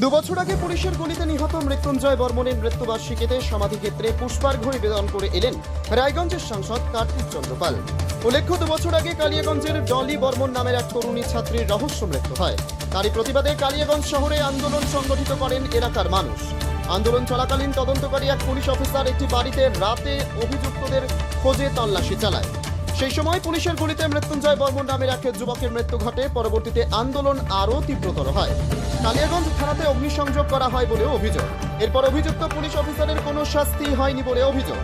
দুবছর আগে পুলিশের গুলিতে নিহত মৃত্যুঞ্জয় বর্মনের মৃত্যুবার্ষিকীতে সমাধিক্ষেত্রে পুষ্পার্ঘ্য নিবেদন করে এলেন রায়গঞ্জের সাংসদ কার্তিক চন্দ্রপাল। উল্লেখ্য, দুবছর আগে কালিয়াগঞ্জের ডলি বর্মন নামের এক তরুণী ছাত্রীর রহস্য মৃত্যু হয়। তারই প্রতিবাদে কালিয়াগঞ্জ শহরে আন্দোলন সংগঠিত করেন এলাকার মানুষ। আন্দোলন চলাকালীন তদন্তকারী এক পুলিশ অফিসার একটি বাড়িতে রাতে অভিযুক্তদের খোঁজে তল্লাশি চালায়। সেই সময় পুলিশের গুলিতে মৃত্যুঞ্জয় বর্মন নামের এক যুবকের মৃত্যু ঘটে। পরবর্তীতে আন্দোলন আরও তীব্রতর হয়। কালিয়াগঞ্জ থানাতে অগ্নিসংযোগ করা হয় বলে অভিযোগ। এরপর অভিযুক্ত পুলিশ অফিসারের কোনো শাস্তি হয়নি বলে অভিযোগ।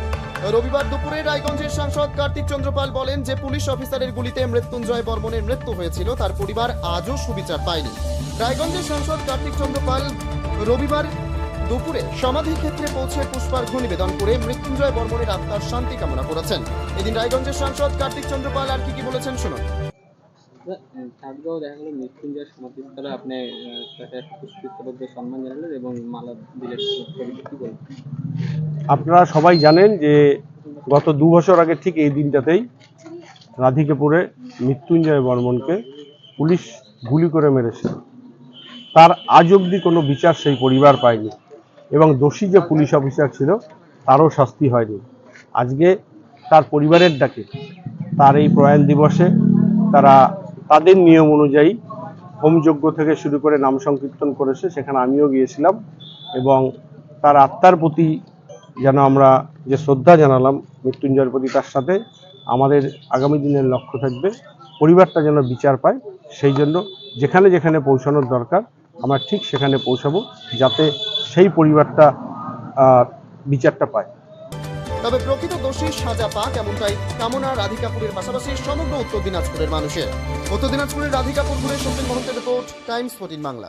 রবিবার দুপুরে রায়গঞ্জের সাংসদ কার্তিক চন্দ্রপাল বলেন যে, পুলিশ অফিসারের গুলিতে মৃত্যুঞ্জয় বর্মনের মৃত্যু হয়েছিল, তার পরিবার আজও সুবিচার পায়নি। রায়গঞ্জের সাংসদ কার্তিক চন্দ্রপাল রবিবার দুপুরে সমাধি ক্ষেত্রে পৌঁছে পুষ্পার্ঘ্য নিবেদন করে মৃত্যুঞ্জয় বর্মনের আত্মার শান্তি কামনা করেছেন। এদিন রায়গঞ্জের সাংসদ কার্তিক চন্দ্রপাল আর কি কি বলেছেন শুনুন। দেখা গেলো মৃত্যুঞ্জয় সমাধিস্থলে আপনি সম্মান জানালেন এবং মালা দিলেন। আপনারা সবাই জানেন যে গত দু বছর আগে ঠিক এই দিনটাতেই রাধিকাপুরে মৃত্যুঞ্জয় বর্মনকে পুলিশ গুলি করে মেরেছে। তার আজ অবধি কোনো বিচার সেই পরিবার পায়নি। এবং দোষী যে পুলিশ অফিসার ছিল, তারও শাস্তি হয়নি। আজকে তার পরিবারের ডাকে, তার এই প্রয়াণ দিবসে তারা তাদের নিয়ম অনুযায়ী হোমযজ্ঞ থেকে শুরু করে নাম সংকীর্তন করেছে, সেখানে আমিও গিয়েছিলাম এবং তার আত্মার প্রতি যেন আমরা যে শ্রদ্ধা জানালাম, মৃত্যুঞ্জয়ের প্রতি তার সাথে আমাদের আগামী দিনের লক্ষ্য থাকবে, পরিবারটা যেন বিচার পায়, সেই জন্য যেখানে যেখানে পৌঁছানোর দরকার, আমরা ঠিক সেখানে পৌঁছাবো, যাতে সেই পরিবারটা বিচারটা পায়। তবে প্রকৃত দোষী সাজা পাক এমনটাই কামনা রাধিকাপুরের পাশাপাশি সমগ্র উত্তর দিনাজপুরের মানুষের। উত্তর দিনাজপুরের রাধিকাপুর ঘুরে সত্যেন মহন্তের রিপোর্ট, টাইমস ফোর্টিন বাংলা।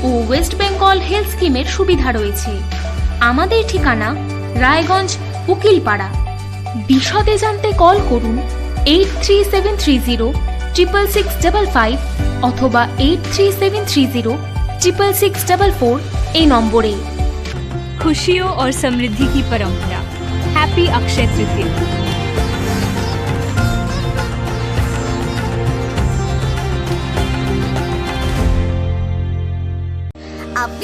ও ওয়েস্ট বেঙ্গল হেলথ স্কিমের সুবিধা রয়েছে আমাদের ঠিকানা রায়গঞ্জ উকিলপাড়া বিশদে জানতে কল করুন eight three seven three zero triple six double five অথবা eight three seven three zero triple six double four এই নম্বরে खुशियों और समृद्धि की परंपरा हैप्पी अक्षय तृतीया